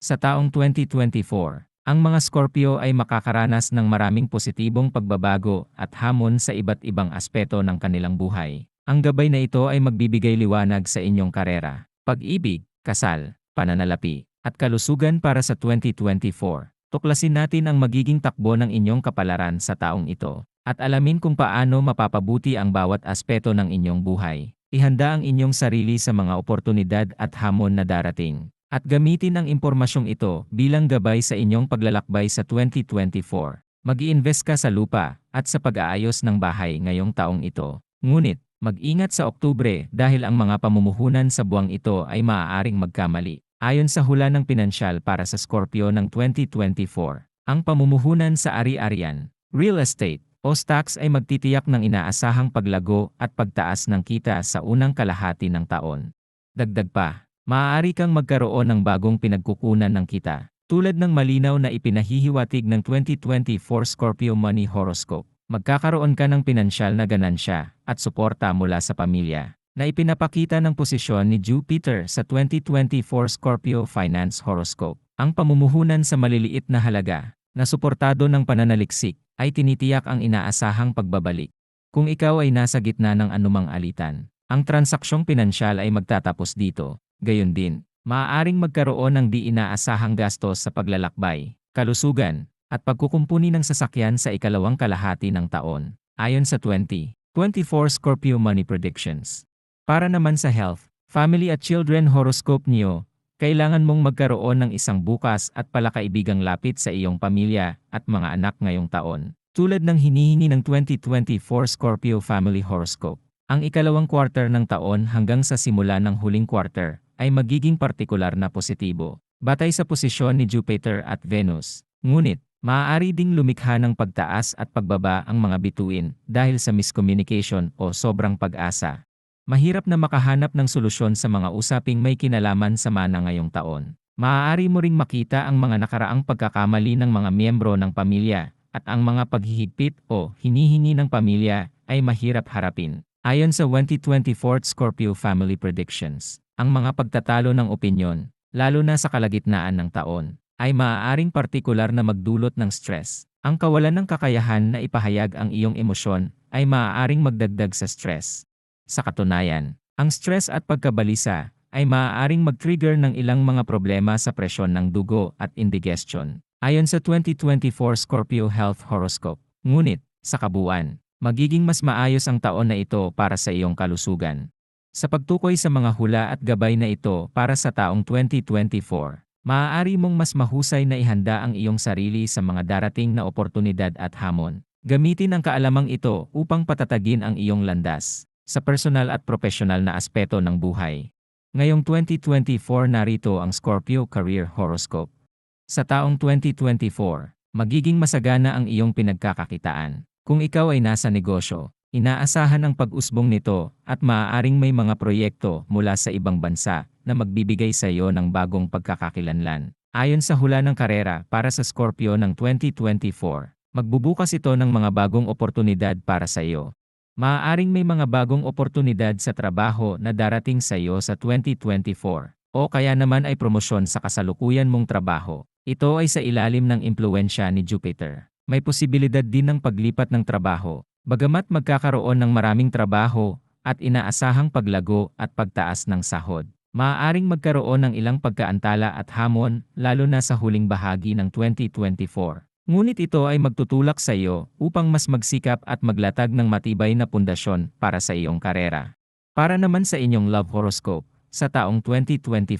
Sa taong 2024, ang mga Scorpio ay makakaranas ng maraming positibong pagbabago at hamon sa iba't ibang aspeto ng kanilang buhay. Ang gabay na ito ay magbibigay liwanag sa inyong karera, pag-ibig, kasal, pananalapi, at kalusugan para sa 2024. Tuklasin natin ang magiging takbo ng inyong kapalaran sa taong ito, at alamin kung paano mapapabuti ang bawat aspeto ng inyong buhay. Ihanda ang inyong sarili sa mga oportunidad at hamon na darating. At gamitin ang impormasyong ito bilang gabay sa inyong paglalakbay sa 2024. Mag-i-invest ka sa lupa at sa pag-aayos ng bahay ngayong taong ito. Ngunit, mag-ingat sa Oktubre dahil ang mga pamumuhunan sa buwang ito ay maaaring magkamali. Ayon sa hula ng pinansyal para sa Scorpio ng 2024, ang pamumuhunan sa ari-arian, real estate, o stocks ay magtitiyak ng inaasahang paglago at pagtaas ng kita sa unang kalahati ng taon. Dagdag pa, maaari kang magkaroon ng bagong pinagkukunan ng kita, tulad ng malinaw na ipinahihiwatig ng 2024 Scorpio Money Horoscope. Magkakaroon ka ng pinansyal na ganansya at suporta mula sa pamilya, na ipinapakita ng posisyon ni Jupiter sa 2024 Scorpio Finance Horoscope. Ang pamumuhunan sa maliliit na halaga, na suportado ng pananaliksik, ay tinitiyak ang inaasahang pagbabalik. Kung ikaw ay nasa gitna ng anumang alitan, ang transaksyong pinansyal ay magtatapos dito. Gayon din, maaaring magkaroon ng di inaasahang gastos sa paglalakbay, kalusugan, at pagkukumpuni ng sasakyan sa ikalawang kalahati ng taon, ayon sa 2024 Scorpio Money Predictions. Para naman sa health, family at children horoscope niyo, kailangan mong magkaroon ng isang bukas at palakaibigang lapit sa iyong pamilya at mga anak ngayong taon. Tulad ng hinihingi ng 2024 Scorpio Family Horoscope, ang ikalawang quarter ng taon hanggang sa simula ng huling quarter ay magiging partikular na positibo, batay sa posisyon ni Jupiter at Venus. Ngunit, maaari ding lumikha ng pagtaas at pagbaba ang mga bituin dahil sa miscommunication o sobrang pag-asa. Mahirap na makahanap ng solusyon sa mga usaping may kinalaman sa mana ngayong taon. Maaari mo ring makita ang mga nakaraang pagkakamali ng mga miyembro ng pamilya at ang mga paghihigpit o hinihingi ng pamilya ay mahirap harapin. Ayon sa 2024 Scorpio Family Predictions, ang mga pagtatalo ng opinyon, lalo na sa kalagitnaan ng taon, ay maaaring partikular na magdulot ng stress. Ang kawalan ng kakayahan na ipahayag ang iyong emosyon ay maaaring magdagdag sa stress. Sa katunayan, ang stress at pagkabalisa ay maaaring mag-trigger ng ilang mga problema sa presyon ng dugo at indigestion. Ayon sa 2024 Scorpio Health Horoscope. Ngunit, sa kabuuan, magiging mas maayos ang taon na ito para sa iyong kalusugan. Sa pagtukoy sa mga hula at gabay na ito para sa taong 2024, maaari mong mas mahusay na ihanda ang iyong sarili sa mga darating na oportunidad at hamon. Gamitin ang kaalamang ito upang patatagin ang iyong landas sa personal at profesional na aspeto ng buhay. Ngayong 2024 narito ang Scorpio Career Horoscope. Sa taong 2024, magiging masagana ang iyong pinagkakakitaan. Kung ikaw ay nasa negosyo, inaasahan ang pag-usbong nito at maaaring may mga proyekto mula sa ibang bansa na magbibigay sa iyo ng bagong pagkakakilanlan. Ayon sa hula ng karera para sa Scorpio ng 2024, magbubukas ito ng mga bagong oportunidad para sa iyo. Maaaring may mga bagong oportunidad sa trabaho na darating sa iyo sa 2024, o kaya naman ay promosyon sa kasalukuyan mong trabaho. Ito ay sa ilalim ng impluensya ni Jupiter. May posibilidad din ng paglipat ng trabaho, bagamat magkakaroon ng maraming trabaho at inaasahang paglago at pagtaas ng sahod. Maaaring magkaroon ng ilang pagkaantala at hamon, lalo na sa huling bahagi ng 2024. Ngunit ito ay magtutulak sa iyo upang mas magsikap at maglatag ng matibay na pundasyon para sa iyong karera. Para naman sa inyong love horoscope, sa taong 2024,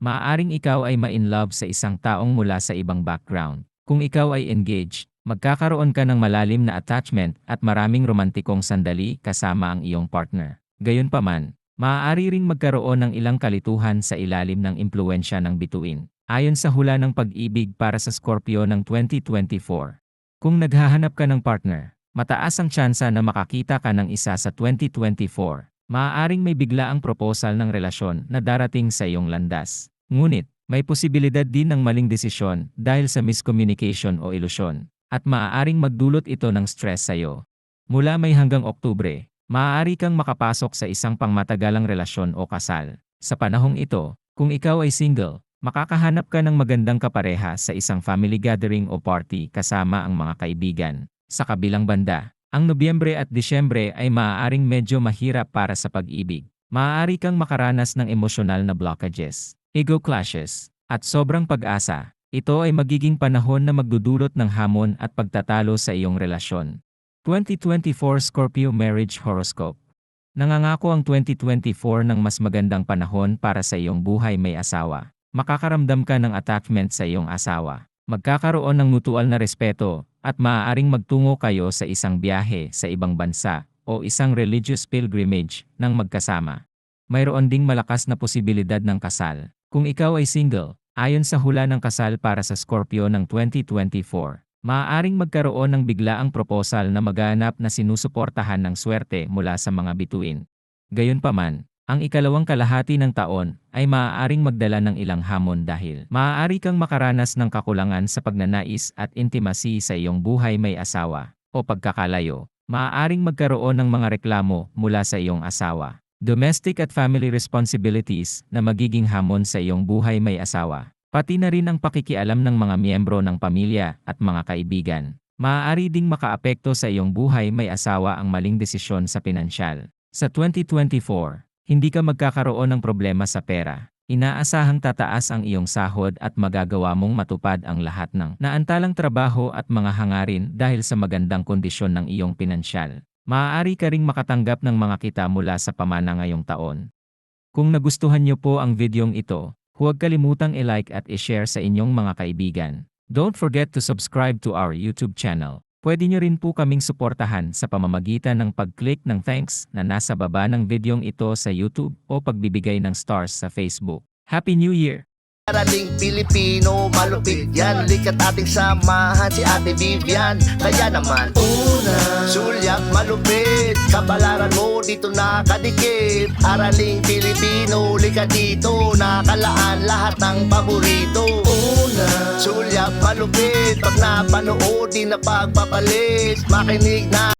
maaaring ikaw ay ma-in love sa isang taong mula sa ibang background. Kung ikaw ay engaged, Magkakaroon ka ng malalim na attachment at maraming romantikong sandali kasama ang iyong partner. Gayunpaman, maaari ring magkaroon ng ilang kalituhan sa ilalim ng impluensya ng bituin. Ayon sa hula ng pag-ibig para sa Scorpio ng 2024. Kung naghahanap ka ng partner, mataas ang tsansa na makakita ka ng isa sa 2024. Maaaring may biglaang proposal ng relasyon na darating sa iyong landas. Ngunit, may posibilidad din ng maling desisyon dahil sa miscommunication o ilusyon, at maaaring magdulot ito ng stress sa iyo. Mula May hanggang Oktubre, maaari kang makapasok sa isang pangmatagalang relasyon o kasal. Sa panahong ito, kung ikaw ay single, makakahanap ka ng magandang kapareha sa isang family gathering o party kasama ang mga kaibigan. Sa kabilang banda, ang Nobyembre at Disyembre ay maaaring medyo mahirap para sa pag-ibig. Maaari kang makaranas ng emosyonal na blockages, ego clashes, at sobrang pag-asa. Ito ay magiging panahon na magdudulot ng hamon at pagtatalo sa iyong relasyon. 2024 Scorpio Marriage Horoscope Nangangako ang 2024 ng mas magandang panahon para sa iyong buhay may asawa. Makakaramdam ka ng attachment sa iyong asawa. Magkakaroon ng mutual na respeto at maaaring magtungo kayo sa isang biyahe sa ibang bansa o isang religious pilgrimage ng magkasama. Mayroon ding malakas na posibilidad ng kasal. Kung ikaw ay single, ayon sa hula ng kasal para sa Scorpio ng 2024, maaaring magkaroon ng biglaang proposal na maganap na sinusuportahan ng swerte mula sa mga bituin. Gayunpaman, ang ikalawang kalahati ng taon ay maaaring magdala ng ilang hamon dahil maaari kang makaranas ng kakulangan sa pagnanais at intimacy sa iyong buhay may asawa o pagkakalayo. Maaaring magkaroon ng mga reklamo mula sa iyong asawa. Domestic at family responsibilities na magiging hamon sa iyong buhay may asawa. Pati na rin ang pakikialam ng mga miyembro ng pamilya at mga kaibigan. Maaari ding makaapekto sa iyong buhay may asawa ang maling desisyon sa pinansyal. Sa 2024, hindi ka magkakaroon ng problema sa pera. Inaasahang tataas ang iyong sahod at magagawa mong matupad ang lahat ng naantalang trabaho at mga hangarin dahil sa magandang kondisyon ng iyong pinansyal. Maaari ka ring makatanggap ng mga kita mula sa pamana ngayong taon. Kung nagustuhan niyo po ang videong ito, huwag kalimutang i-like at i-share sa inyong mga kaibigan. Don't forget to subscribe to our YouTube channel. Pwede niyo rin po kaming suportahan sa pamamagitan ng pag-click ng thanks na nasa baba ng videong ito sa YouTube o pagbibigay ng stars sa Facebook. Happy New Year! Araling Pilipino, malupit yan. Likat ating samahan si Ate Vivian. Kaya naman Una Sulyak malupit. Kabalaran mo dito nakadikit. Araling Pilipino, likat dito. Nakalaan lahat ng paborito. Una Sulyak malupit. Pag napanood di na pagpapalit. Makinig na